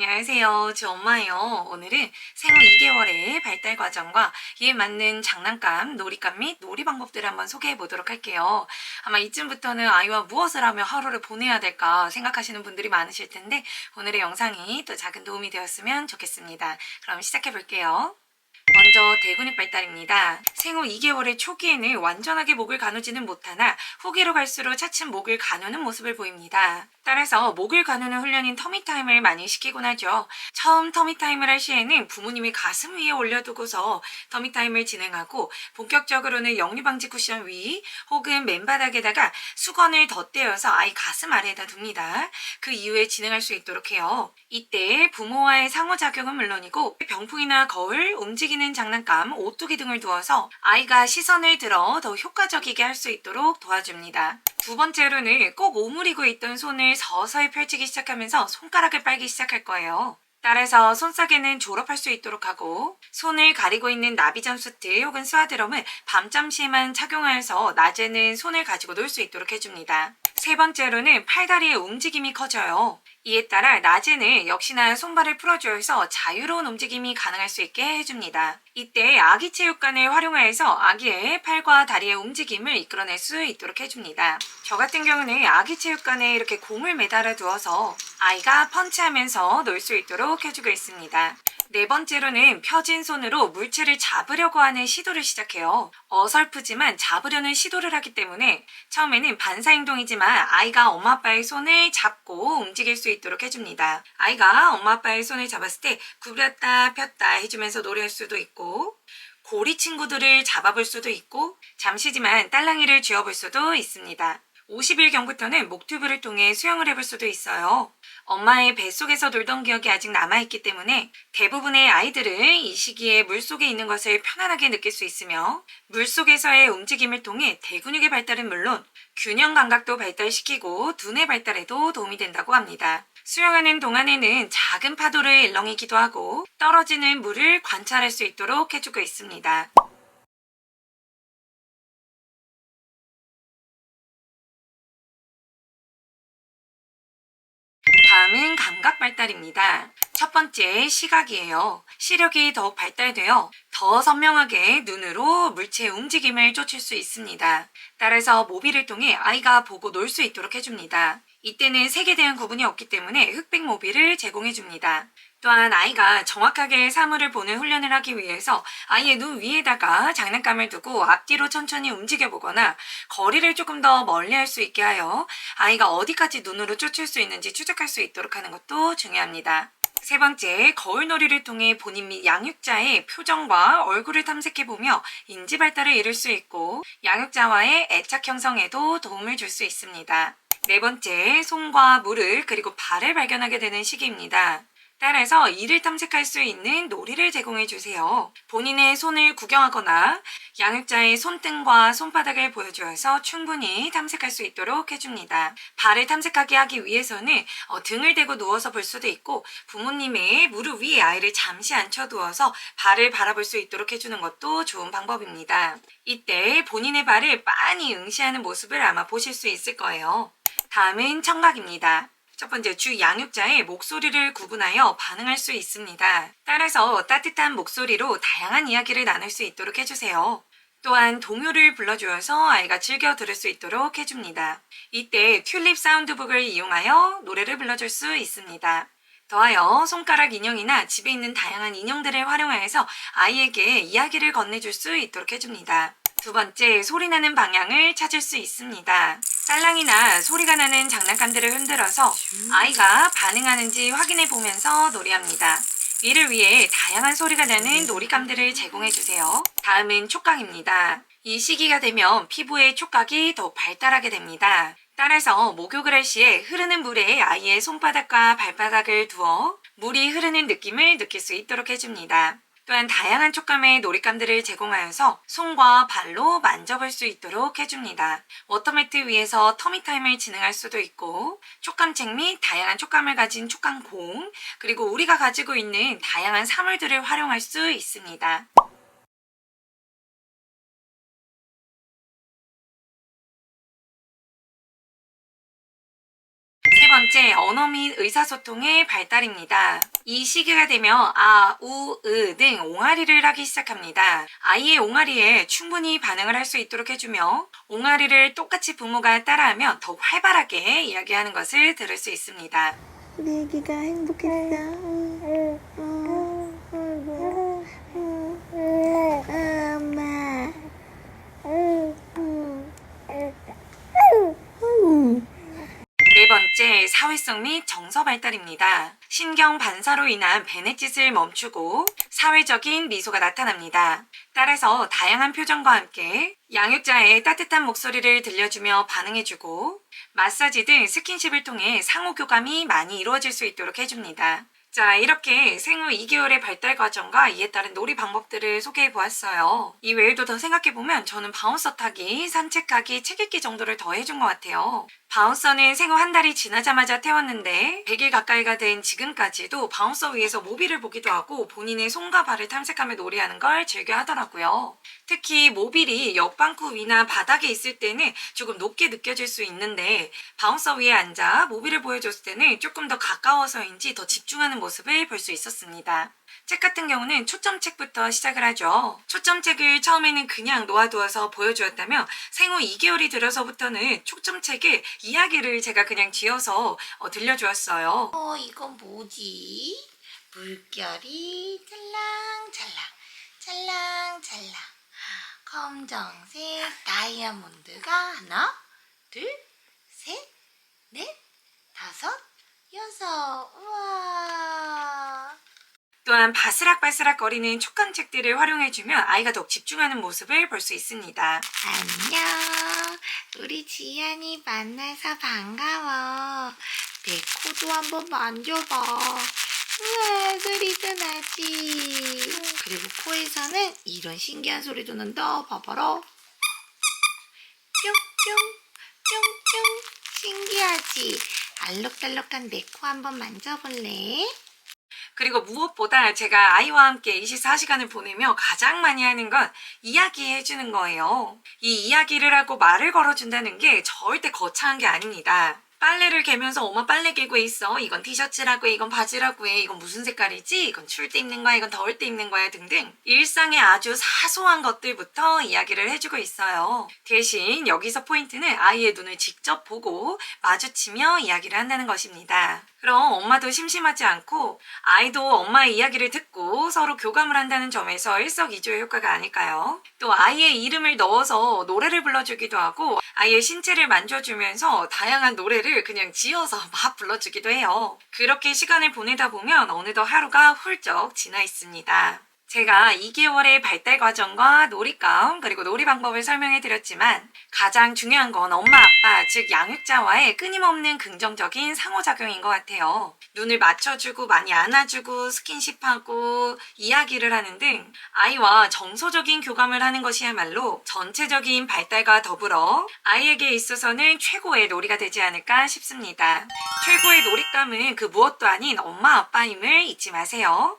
안녕하세요. 저 엄마예요. 오늘은 생후 2개월의 발달 과정과 이에 맞는 장난감, 놀이감 및 놀이 방법들을 한번 소개해 보도록 할게요. 아마 이쯤부터는 아이와 무엇을 하며 하루를 보내야 될까 생각하시는 분들이 많으실 텐데 오늘의 영상이 또 작은 도움이 되었으면 좋겠습니다. 그럼 시작해 볼게요. 먼저 대근육 발달입니다. 생후 2개월의 초기에는 완전하게 목을 가누지는 못하나 후기로 갈수록 차츰 목을 가누는 모습을 보입니다. 따라서 목을 가누는 훈련인 터미타임을 많이 시키곤 하죠. 처음 터미타임을 할 시에는 부모님이 가슴 위에 올려두고서 터미타임을 진행하고 본격적으로는 영유방지 쿠션 위 혹은 맨바닥에다가 수건을 덧대어서 아이 가슴 아래에다 둡니다. 그 이후에 진행할 수 있도록 해요. 이때 부모와의 상호작용은 물론이고 병풍이나 거울, 움직이는 장난감, 오뚜기 등을 두어서 아이가 시선을 들어 더 효과적이게 할 수 있도록 도와줍니다. 두 번째로는 꼭 오므리고 있던 손을 서서히 펼치기 시작하면서 손가락을 빨기 시작할 거예요. 따라서 손싸개는 졸업할 수 있도록 하고 손을 가리고 있는 나비전 수트 혹은 스와드럼을 밤잠 시에만 착용하여서 낮에는 손을 가지고 놀 수 있도록 해줍니다. 세 번째로는 팔다리의 움직임이 커져요. 이에 따라 낮에는 역시나 손발을 풀어주어서 자유로운 움직임이 가능할 수 있게 해줍니다. 이때 아기 체육관을 활용하여서 아기의 팔과 다리의 움직임을 이끌어낼 수 있도록 해줍니다. 저 같은 경우는 아기 체육관에 이렇게 공을 매달아 두어서 아이가 펀치하면서 놀 수 있도록 해주고 있습니다. 네 번째로는 펴진 손으로 물체를 잡으려고 하는 시도를 시작해요. 어설프지만 잡으려는 시도를 하기 때문에 처음에는 반사행동이지만 아이가 엄마 아빠의 손을 잡고 움직일 수 있도록 해줍니다. 아이가 엄마 아빠의 손을 잡았을 때 구부렸다 폈다 해주면서 노래할 수도 있고 고리 친구들을 잡아볼 수도 있고 잠시지만 딸랑이를 쥐어볼 수도 있습니다. 50일 경부터는 목튜브를 통해 수영을 해볼 수도 있어요. 엄마의 뱃속에서 놀던 기억이 아직 남아있기 때문에 대부분의 아이들은 이 시기에 물속에 있는 것을 편안하게 느낄 수 있으며 물속에서의 움직임을 통해 대근육의 발달은 물론 균형 감각도 발달시키고 두뇌 발달에도 도움이 된다고 합니다. 수영하는 동안에는 작은 파도를 일렁이기도 하고 떨어지는 물을 관찰할 수 있도록 해주고 있습니다. 다음은 감각 발달입니다. 첫 번째 시각이에요. 시력이 더욱 발달되어 더 선명하게 눈으로 물체의 움직임을 쫓을 수 있습니다. 따라서 모비를 통해 아이가 보고 놀 수 있도록 해줍니다. 이때는 색에 대한 구분이 없기 때문에 흑백 모비를 제공해줍니다. 또한 아이가 정확하게 사물을 보는 훈련을 하기 위해서 아이의 눈 위에다가 장난감을 두고 앞뒤로 천천히 움직여 보거나 거리를 조금 더 멀리 할 수 있게 하여 아이가 어디까지 눈으로 쫓을 수 있는지 추적할 수 있도록 하는 것도 중요합니다. 세 번째, 거울놀이를 통해 본인 및 양육자의 표정과 얼굴을 탐색해보며 인지 발달을 이룰 수 있고 양육자와의 애착 형성에도 도움을 줄 수 있습니다. 네 번째, 손과 무릎 그리고 발을 발견하게 되는 시기입니다. 따라서 이를 탐색할 수 있는 놀이를 제공해 주세요. 본인의 손을 구경하거나 양육자의 손등과 손바닥을 보여주어서 충분히 탐색할 수 있도록 해줍니다. 발을 탐색하게 하기 위해서는 어, 등을 대고 누워서 볼 수도 있고 부모님의 무릎 위에 아이를 잠시 앉혀두어서 발을 바라볼 수 있도록 해주는 것도 좋은 방법입니다. 이때 본인의 발을 빤히 응시하는 모습을 아마 보실 수 있을 거예요. 다음은 청각입니다. 첫 번째, 주 양육자의 목소리를 구분하여 반응할 수 있습니다. 따라서 따뜻한 목소리로 다양한 이야기를 나눌 수 있도록 해주세요. 또한 동요를 불러주어서 아이가 즐겨 들을 수 있도록 해줍니다. 이때 튤립 사운드북을 이용하여 노래를 불러줄 수 있습니다. 더하여 손가락 인형이나 집에 있는 다양한 인형들을 활용하여서 아이에게 이야기를 건네줄 수 있도록 해줍니다. 두 번째, 소리 나는 방향을 찾을 수 있습니다. 딸랑이나 소리가 나는 장난감들을 흔들어서 아이가 반응하는지 확인해 보면서 놀이합니다. 이를 위해 다양한 소리가 나는 놀이감들을 제공해 주세요. 다음은 촉각입니다. 이 시기가 되면 피부의 촉각이 더욱 발달하게 됩니다. 따라서 목욕을 할 시에 흐르는 물에 아이의 손바닥과 발바닥을 두어 물이 흐르는 느낌을 느낄 수 있도록 해줍니다. 또한 다양한 촉감의 놀잇감들을 제공하여서 손과 발로 만져볼 수 있도록 해줍니다. 워터매트 위에서 터미타임을 진행할 수도 있고 촉감책 및 다양한 촉감을 가진 촉감공 그리고 우리가 가지고 있는 다양한 사물들을 활용할 수 있습니다. 번째, 언어 및 의사소통의 발달입니다. 이 시기가 되면 아, 우, 으 등 옹알이를 하기 시작합니다. 아이의 옹알이에 충분히 반응을 할 수 있도록 해주며 옹알이를 똑같이 부모가 따라하면 더욱 활발하게 이야기하는 것을 들을 수 있습니다. 우리 애기가 행복했어. 네 번째, 사회성 및 정서 발달입니다. 신경 반사로 인한 베네짓을 멈추고 사회적인 미소가 나타납니다. 따라서 다양한 표정과 함께 양육자의 따뜻한 목소리를 들려주며 반응해주고 마사지 등 스킨십을 통해 상호 교감이 많이 이루어질 수 있도록 해줍니다. 자, 이렇게 생후 2개월의 발달 과정과 이에 따른 놀이 방법들을 소개해 보았어요. 이 외에도 더 생각해 보면 저는 바운서 타기, 산책하기, 책 읽기 정도를 더 해준 것 같아요. 바운서는 생후 한 달이 지나자마자 태웠는데 100일 가까이가 된 지금까지도 바운서 위에서 모비를 보기도 하고 본인의 손과 발을 탐색하며 놀이하는 걸 즐겨 하더라고요. 특히 모빌이 옆방구 위나 바닥에 있을 때는 조금 높게 느껴질 수 있는데 바운서 위에 앉아 모빌을 보여줬을 때는 조금 더 가까워서인지 더 집중하는 모습을 볼 수 있었습니다. 책 같은 경우는 초점책부터 시작을 하죠. 초점책을 처음에는 그냥 놓아두어서 보여주었다면 생후 2개월이 들어서부터는 초점책에 이야기를 제가 그냥 지어서 어, 들려주었어요. 어, 이건 뭐지? 물결이 찰랑찰랑, 찰랑찰랑. 검정색 다이아몬드가 하나, 둘, 셋, 넷, 다섯, 여섯. 우와. 또한 바스락바스락 거리는 촉감책들을 활용해주면 아이가 더욱 집중하는 모습을 볼 수 있습니다. 안녕. 우리 지안이 만나서 반가워. 내 코도 한번 만져봐. 우와, 소리도 나지. 그리고 코에서는 이런 신기한 소리도 난다. 봐봐라. 뿅뿅, 뿅뿅. 신기하지? 알록달록한 내 코 한번 만져볼래? 그리고 무엇보다 제가 아이와 함께 24시간을 보내며 가장 많이 하는 건 이야기해주는 거예요. 이 이야기를 하고 말을 걸어준다는 게 절대 거창한 게 아닙니다. 빨래를 개면서 엄마 빨래 개고 있어. 이건 티셔츠라고 해. 이건 바지라고 해. 이건 무슨 색깔이지? 이건 추울 때 입는 거야. 이건 더울 때 입는 거야. 등등. 일상의 아주 사소한 것들부터 이야기를 해주고 있어요. 대신 여기서 포인트는 아이의 눈을 직접 보고 마주치며 이야기를 한다는 것입니다. 그럼 엄마도 심심하지 않고 아이도 엄마의 이야기를 듣고 서로 교감을 한다는 점에서 일석이조의 효과가 아닐까요? 또 아이의 이름을 넣어서 노래를 불러주기도 하고 아이의 신체를 만져주면서 다양한 노래를 그냥 지어서 막 불러주기도 해요. 그렇게 시간을 보내다 보면 어느덧 하루가 훌쩍 지나 있습니다. 제가 2개월의 발달 과정과 놀이감 그리고 놀이 방법을 설명해 드렸지만 가장 중요한 건 엄마 아빠 즉 양육자와의 끊임없는 긍정적인 상호작용인 것 같아요. 눈을 맞춰주고 많이 안아주고 스킨십하고 이야기를 하는 등 아이와 정서적인 교감을 하는 것이야말로 전체적인 발달과 더불어 아이에게 있어서는 최고의 놀이가 되지 않을까 싶습니다. 최고의 놀잇감은 그 무엇도 아닌 엄마 아빠임을 잊지 마세요.